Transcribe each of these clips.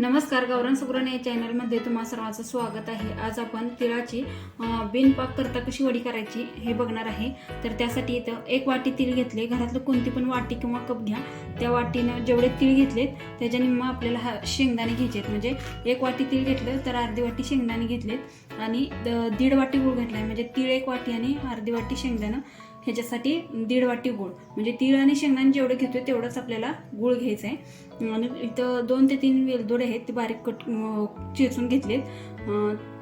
नमस्कार गौरव सुग्रण या चॅनलमध्ये तुम्हा सर्वांचं स्वागत आहे. आज आपण तिळाची बिनपाक करता कशी वडी करायची हे बघणार आहे. तर त्यासाठी इथं एक वाटी तीळ घेतले. घरातलं कोणती पण वाटी किंवा कप घ्या. त्या वाटीनं जेवढे तीळ घेतलेत त्याच्या निम्म आपल्याला हा शेंगदाणे घ्यायचे म्हणजे एक वाटी तीळ घेतलं तर अर्धी वाटी शेंगदाणे घेतलेत. आणि द- दीड वाटी गुळ घेतला म्हणजे तीळ एक वाटी आणि अर्धी वाटी शेंगदाणं. ह्याच्यासाठी दीड वाटी गूळ. म्हणजे तीळ आणि शेंगदाणे जेवढं घेतोय तेवढंच आपल्याला गूळ घ्यायचं आहे आणि इथं दोन ते तीन वेलदोडे आहेत ते बारीक कट चिरचून घेतलेत.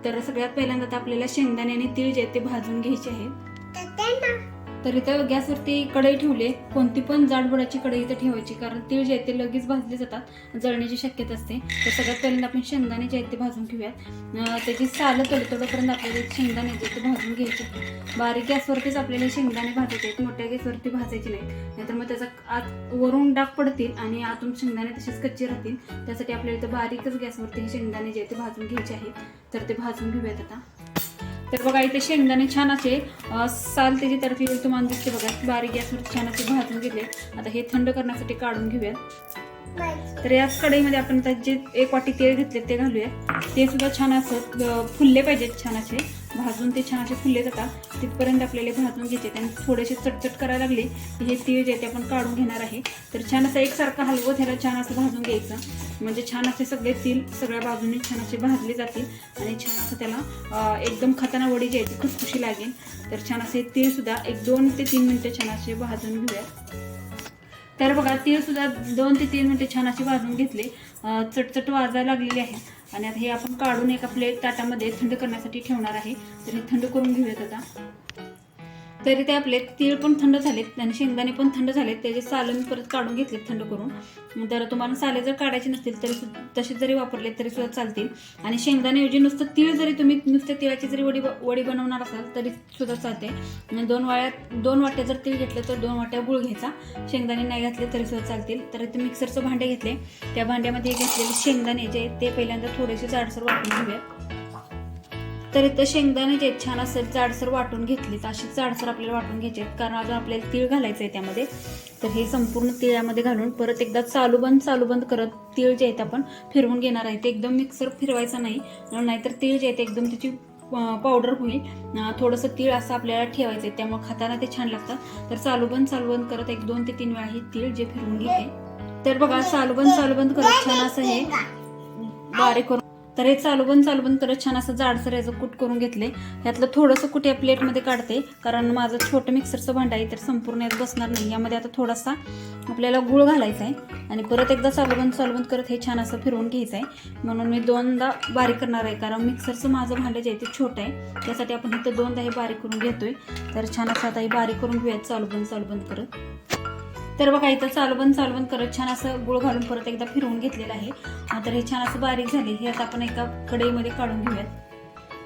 तर सगळ्यात पहिल्यांदा आपल्याला शेंगदाणे आणि तीळ जे आहेत ते भाजून घ्यायचे आहेत. तर इथं गॅसवरती कढई ठेवली कोणती पण जाडबुडाची कढई इथं ठेवायची कारण तीळ जे आहे ते लगेच भाजले जातात जळण्याची शक्यता असते. तर सगळ्यात पहिल्यांदा आपण शेंगदाणे जे आहेत ते भाजून घेऊयात. त्याची सालं थोडं थोडंपर्यंत आपल्याला शेंगदाणे जे ते भाजून घ्यायचे. बारीक गॅसवरतीच आपल्याला शेंगदाणे भाजायचे आहेत मोठ्या गॅसवरती भाजायचे नाहीत. नाहीतर मग त्याचा आत वरून डाग पडतील आणि आतून शेंगदाणे तसेच कच्चे राहतील. त्यासाठी आपल्याला इथं बारीकच गॅसवरती हे शेंगदाणे जे आहेत ते भाजून घ्यायचे आहेत. तर ते भाजून घेऊयात आता. तर बघा इथे शेंगदाणे छान असे अं, साल त्याची तडकली तुम्हाला दिसते बघा. बारीक गॅसवर छान असे भाजून घेतले. आता हे थंड करण्यासाठी काढून घेऊयात. तर याच कढईमध्ये आपण जे एक वाटी तेल घेतले ते घालूया ते सुद्धा छान असं फुलले पाहिजेत छान असे. भाजून ते छान असे फुलले जातात तिथपर्यंत आपल्याला भाजून घ्यायचे आणि थोडेसे चटचट करायला लागले. की हे तीळ जे आहे ते आपण काढून घेणार आहे. तर छान असं एकसारखं हलवं त्याला छान असं भाजून घ्यायचं. म्हणजे छान असे सगळे तीळ सगळ्या बाजूने छान असे भाजले जातील. आणि छान असं त्याला एकदम खाताना वडी जी आहे ती लागेल. तर छान असे तीळसुद्धा एक दोन ते तीन मिनटं छान असे भाजून घेऊया. तर बघा तीळ सुद्धा दोन ते तीन मिनटं छान असे भाजून घेतले. चटचट वाजायला लागलेली आहे. आणि आता हे आपण काढून एका प्लेट ताटामध्ये थंड करण्यासाठी ठेवणार आहे. तर हे थंड करून घेऊयात आता. तरी ते आपले तीळ पण थंड झालेत आणि शेंगदाणे पण थंड झालेत त्याचे सालं मी परत काढून घेतलेत थंड करून. तर तुम्हाला साले जर काढायचे नसतील तरी सु- तसे जरी वापरले तरी सुद्धा चालतील. आणि शेंगदाण्याऐवजी नुसतं तीळ जरी तुम्ही नुसत्या तिळाची जरी वडी वडी बनवणार असाल तरी सुद्धा चालते. दोन वाळ्यात दोन वाट्या जर तीळ घेतलं तर दोन वाट्या गुळ घ्यायचा. शेंगदाणे नाही घातले तरी सुद्धा चालतील. तर ते मिक्सरचं भांडे घेतले. त्या भांड्यामध्ये घेतलेले शेंगदाणे जे ते पहिल्यांदा थोडेसे जाडसर वाटून घेऊयात. तर इथं शेंगदाणे जे छान असेल जाडसर वाटून घेतलीत. अशी जाडसर आपल्याला वाटून घ्यायचे आहेत कारण अजून आपल्याला तीळ घालायचं आहे त्यामध्ये. तर हे संपूर्ण तिळामध्ये घालून परत एकदा चालू बंद चालू बंद करत तीळ जे आहेत आपण फिरवून घेणार आहे. ते एकदम मिक्सर फिरवायचा नाही. नाहीतर तीळ जे आहेत एकदम त्याची पावडर होईल. थोडंसं तीळ असं आपल्याला ठेवायचं आहे. त्यामुळे खाताना ते छान लागतं. तर चालू बंद चालू बंद करत एक दोन ते तीन वेळा हे तीळ जे फिरवून घेते. तर बघा चालू बंद चालू बंद करत छान असं हे बारीक करून तर हे चालू बंद करत छान असं जाडसर याचं कूट करून घेतले ह्यातलं थोडंसं कुठे प्लेटमध्ये काढते कारण माझं छोटं मिक्सरचं भांडं आहे तर संपूर्ण यात बसणार नाही. यामध्ये आता थोडासा आपल्याला गुळ घालायचा आहे आणि परत एकदा चालूबंद बंद करत हे छान असं फिरवून घ्यायचं आहे म्हणून मी दोनदा बारीक करणार आहे कारण मिक्सरचं माझं भांडं जे आहे ते छोटं आहे. त्यासाठी आपण इथं दोनदा हे बारीक करून घेतोय. तर छान असं आता हे बारीक करून घेऊयात चालू बंद चालू बंद करत. तर बघा इथं चालवण चालवण करत छान असं गुळ घालून परत एकदा फिरवून घेतलेलं आहे. तर हे छान असं बारीक झाले. हे आता आपण एका कढईमध्ये काढून घेऊयात.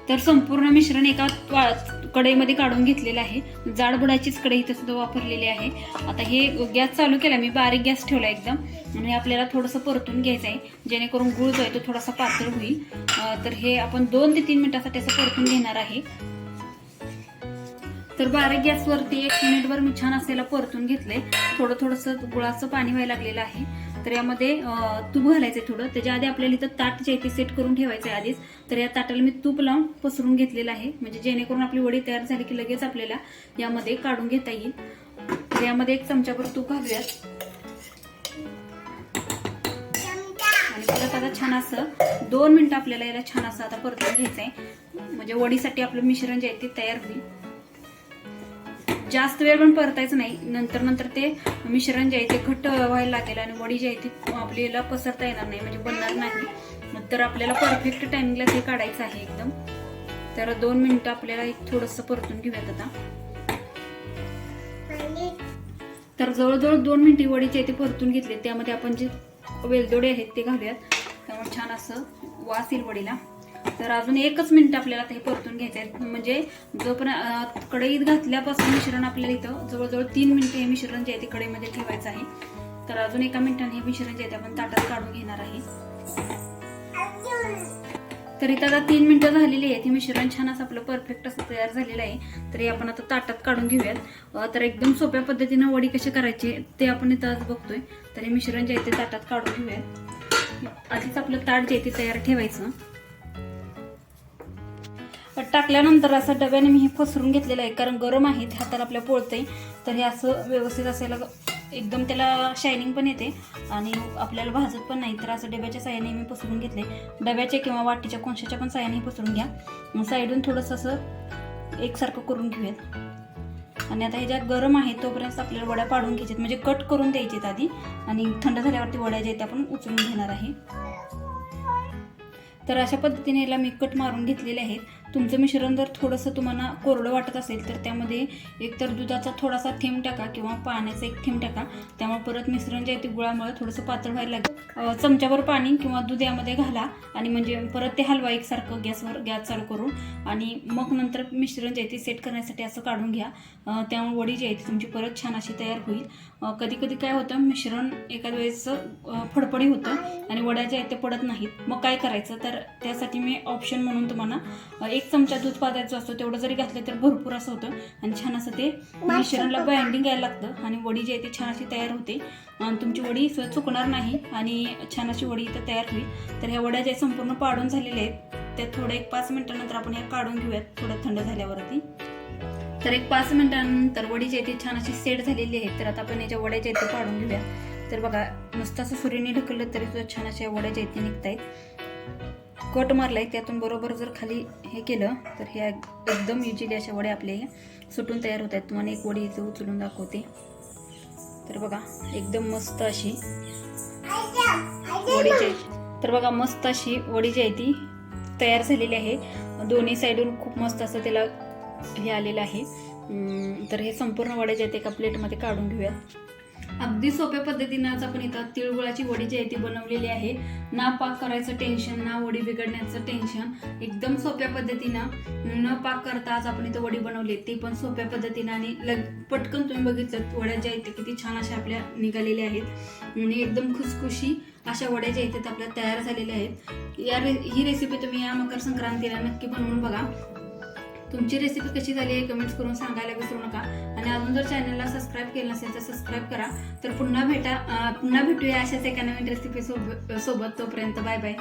तर संपूर्ण मिश्रण एका वा- कढईमध्ये काढून घेतलेलं आहे. जाड बुडाचीच कढई इथं सुद्धा वापरलेली आहे. आता हे गॅस चालू केला मी बारीक गॅस ठेवला एकदम. आणि आपल्याला थोडंसं परतून घ्यायचं आहे. जेणेकरून गुळ जो आहे तो थोडासा पातळ होईल. तर हे आपण दोन ते तीन मिनिटासाठी असं परतून घेणार आहे. तर बारीक गॅसवरती एक मिनिटभर मी छान असेला परतून घेतलंय. थोडं थोडंसं गुळाचं पाणी व्हायला लागलेलं आहे. तर यामध्ये तूप घालायचंय थोडं. त्याच्या आधी आपल्याला इथं ताट जे आहे ते सेट करून ठेवायचं आहे आधीच. तर या ताटाला मी तूप लावून पसरून घेतलेलं आहे. म्हणजे जेणेकरून आपली वडी तयार झाली की लगेच आपल्याला यामध्ये काढून घेता येईल. तर यामध्ये एक चमच्याभर तूप घालूयात. आणि परत आता छान असं दोन मिनिटं आपल्याला याला छान असं आता परतून घ्यायचं आहे म्हणजे वडीसाठी आपलं मिश्रण जे आहे ते तयार होईल. जास्त वेळ पण परतायचं नाही. नंतर नंतर ते मिश्रण जे आहे ते घट्ट व्हायला लागेल आणि वडी जी आहे ती आपल्याला पसरता येणार नाही म्हणजे बनणार नाही. तर आपल्याला परफेक्ट टायमिंगला ते काढायचं आहे एकदम. तर दोन मिनिटं आपल्याला एक थोडंसं परतून घेऊयात आता. तर जवळजवळ दोन मिनिटे वडीचे आहे ते परतून घेतले. त्यामध्ये आपण जे वेलदोडे आहेत ते घालूयात. त्यामुळे छान असं वास येईल वडीला. तर अजून एकच मिनिट आपल्याला ते परतून घ्यायचं आहे. म्हणजे जोपर्यंत अं, कढईत घातल्यापासून मिश्रण आपल्याला इथं जवळजवळ तीन मिनिटं हे मिश्रण जे आहे ते कढईमध्ये ठेवायचं आहे. तर अजून एका मिनिटाने हे मिश्रण जे आहे ते आपण ताटात काढून घेणार आहे. तर इथं आता तीन मिनिटं झालेली आहेत. हे मिश्रण छान असं आपलं परफेक्ट असं तयार झालेलं आहे. तरी आपण आता ताटात काढून घेऊयात. तर एकदम सोप्या पद्धतीनं वडी कशी करायची ते आपण इथं आज बघतोय. तर हे मिश्रण जे आहे ते ताटात काढून घेऊयात. आधीच आपलं ताट जे आहे ते तयार ठेवायचं. टाकल्यानंतर असं डब्याने मी हे पसरून घेतलेलं आहे. कारण गरम आहे ते हाताला आपल्या पोळते तर हे असं व्यवस्थित असायला एकदम त्याला शायनिंग पण येते. आणि आपल्याला भाजत पण नाही. तर असं डब्याच्या साह्याने मी पसरून घेतले डब्याच्या किंवा वाटीच्या कोणशाच्या पण साह्याने पसरून घ्या. साईडून थोडंसं असं एकसारखं करून घेऊयात. आणि आता ह्याच्यात गरम आहे तोपर्यंत आपल्याला वड्या पाडून घ्यायच्यात. म्हणजे कट करून द्यायचेत आधी. आणि थंड झाल्यावरती वड्या ज्या त्या आपण उचलून घेणार आहे. तर अशा पद्धतीने याला मी कट मारून घेतलेले आहेत. तुमचं मिश्रण जर थोडंसं तुम्हाला कोरडं वाटत असेल तर त्यामध्ये एकतर दुधाचा थोडासा थेंब टाका किंवा पाण्याचा एक थेंब टाका. त्यामुळे परत मिश्रण जे आहे ते गुळामुळे थोडंसं पातळ व्हायला लागेल. चमच्यावर पाणी किंवा दूध यामध्ये घाला आणि म्हणजे परत ते हलवा एकसारखं गॅसवर गॅस चालू करून आणि मग नंतर मिश्रण जे आहे ते सेट करण्यासाठी असं काढून घ्या. त्यामुळे वडी जी आहे ती तुमची परत छान अशी तयार होईल. कधी कधी काय होतं मिश्रण एखाद वेळेस फडफडी होतं आणि वड्या ज्या आहेत ते पडत नाहीत. मग काय करायचं? तर त्यासाठी मी ऑप्शन म्हणून तुम्हाला एक एक चमचा दूध पाजायचं असतो तेवढं जरी घातलं तर भरपूर असं होतं. आणि छान असं ते मिश्रणला बाइंडिंग यायला लागतं. आणि वडी जी आहे ती छान अशी तयार होते. आणि तुमची वडी चुकणार नाही आणि छान अशी वडी इथं तयार होईल. तर ह्या वड्या ज्या संपूर्ण पाडून झालेल्या आहेत त्या थोड्या एक पाच मिनिटानंतर आपण ह्या काढून घेऊयात थोडं थंड झाल्यावरती. तर एक पाच मिनिटांनंतर वडी जी आहे ती छान अशी सेट झालेली आहे. तर आता आपण याच्या वड्या ज्या आहेत ते पाडून घेऊया तर बघा नुसतं असं सुरीने ढकललं तरी सुद्धा छान अशा वड्या ज्या आहेत ते निघत आहेत कट मारलाय त्यातून बरोबर जर खाली हे केलं तर ह्या एकदम इझिली अशा वड्या आपल्या ह्या सुटून तयार होत आहेत तुम्हाला एक वडी इथं उचलून दाखवते. तर बघा एकदम मस्त अशी वडीची तर बघा मस्त अशी वडी जी आहे ती तयार झालेली आहे. दोन्ही साईडून खूप मस्त असं त्याला हे आलेलं आहे. तर हे संपूर्ण वड्या जे आहेत एका प्लेटमध्ये काढून घेऊयात अगदी सोप्या पद्धतीनं आज आपण इथं तिळगुळाची वडी जी आहे ती बनवलेली आहे. ना पाक करायचं टेन्शन ना वडी बिघडण्याचं टेन्शन एकदम सोप्या पद्धतीनं न पाक करता आज आपण इथं वडी बनवली ती पण सोप्या पद्धतीनं आणि लग पटकन तुम्ही बघितलं वड्या ज्या आहेत किती छान अशा आपल्या निघालेल्या आहेत. आणि एकदम खुसखुशी अशा वड्या ज्या आहेत आपल्या तयार झालेल्या आहेत. या रे ही रेसिपी तुम्ही या मकर संक्रांतीला नक्की बनवून बघा. तुमची रेसिपी कशी झाली आहे कमेंट्स करून सांगायला विसरू नका. आणि अजून जर चॅनलला सबस्क्राईब केलं नसेल तर सबस्क्राईब करा. तर पुन्हा भेटा पुन्हा भेटूया अशाच एका नवीन रेसिपी सोबत सोबत. तोपर्यंत बाय बाय